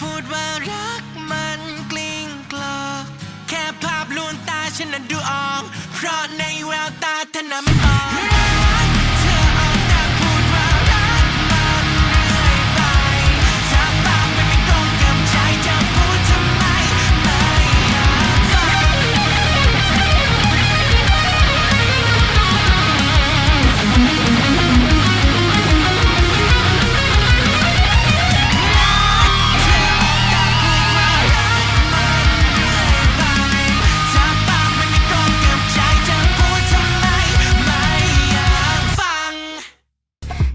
พูดว่ารักมันกลิ้งกลอก แค่ภาพลวนตาฉันนั้นดูออก